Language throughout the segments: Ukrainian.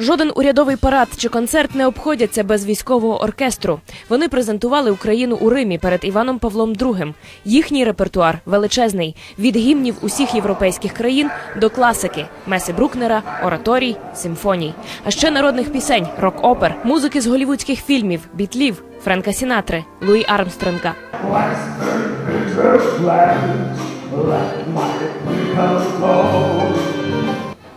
Жоден урядовий парад чи концерт не обходяться без військового оркестру. Вони презентували Україну у Римі перед Іваном Павлом II. Їхній репертуар величезний від гімнів усіх європейських країн до класики Меси Брукнера, ораторій, симфоній, а ще народних пісень, рок-опер, музики з голівудських фільмів, бітлів, Френка Сінатри, Луї Армстронга.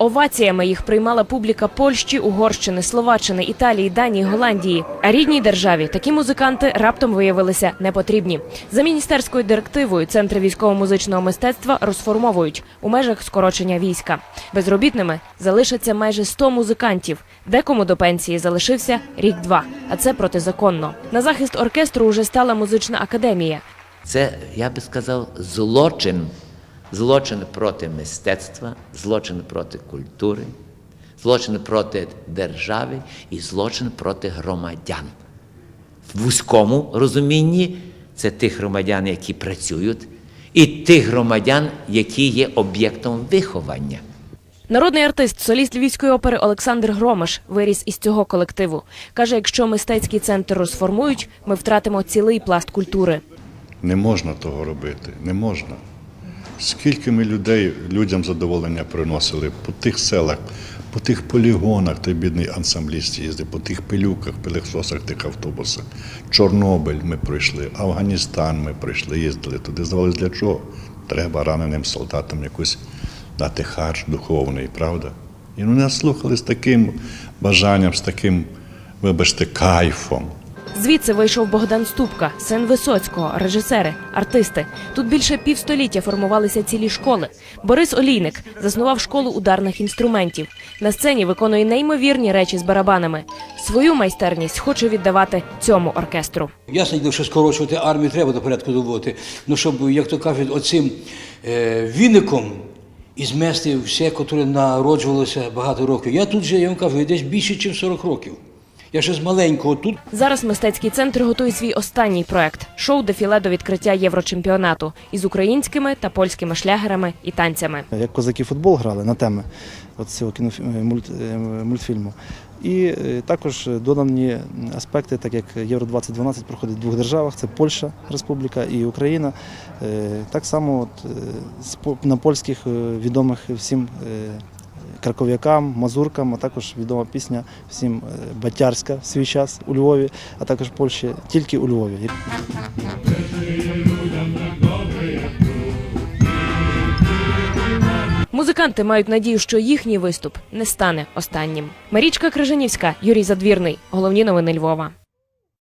Оваціями їх приймала публіка Польщі, Угорщини, Словаччини, Італії, Данії, Голландії. А рідній державі такі музиканти раптом виявилися непотрібні. За міністерською директивою центри військово-музичного мистецтва розформовують у межах скорочення війська. Безробітними залишаться майже 100 музикантів. Декому до пенсії залишився рік-два, а це протизаконно. На захист оркестру уже стала музична академія. Це, я би сказав, злочин. Злочин проти мистецтва, злочин проти культури, злочин проти держави і злочин проти громадян. В вузькому розумінні це тих громадян, які працюють, і тих громадян, які є об'єктом виховання. Народний артист, соліст Львівської опери Олександр Громиш виріс із цього колективу. Каже, якщо мистецький центр розформують, ми втратимо цілий пласт культури. Не можна того робити, не можна. Скільки ми людей, людям задоволення приносили по тих селах, по тих полігонах, той бідний ансамбліст їздив, по тих пилюках, пилексосах тих автобусах. Чорнобиль ми пройшли, Афганістан ми пройшли, їздили туди. Здавалось, для чого? Треба раненим солдатам якусь дати харч духовний, правда? І вони нас слухали з таким бажанням, з таким, вибачте, кайфом. Звідси вийшов Богдан Ступка, син Висоцького, режисери, артисти. Тут більше півстоліття формувалися цілі школи. Борис Олійник заснував школу ударних інструментів. На сцені виконує неймовірні речі з барабанами. Свою майстерність хоче віддавати цьому оркестру. Ясно, що скорочувати армію треба до порядку доводити. Ну, щоб, як то кажуть, оцим е, віником і змести все, котре народжувалося багато років. Я тут же, я вам кажу, десь більше, ніж 40 років. Я ще з маленького тут. Зараз мистецький центр готує свій останній проект шоу дефіле до відкриття єврочемпіонату із українськими та польськими шлягерами і танцями. як козаки футбол грали на теми от цього кінофі- е, мульт, е, мультфільму. І е, також додані аспекти, так як Євро 2012 проходить в двох державах: це Польща Республіка і Україна. Так само от, на польських відомих всім краков'якам, мазуркам, а також відома пісня всім е, Батярська в свій час у Львові, а також Польщі тільки у Львові. Музиканти мають надію, що їхній виступ не стане останнім. Марічка Крижанівська, Юрій Задвірний. Головні новини Львова.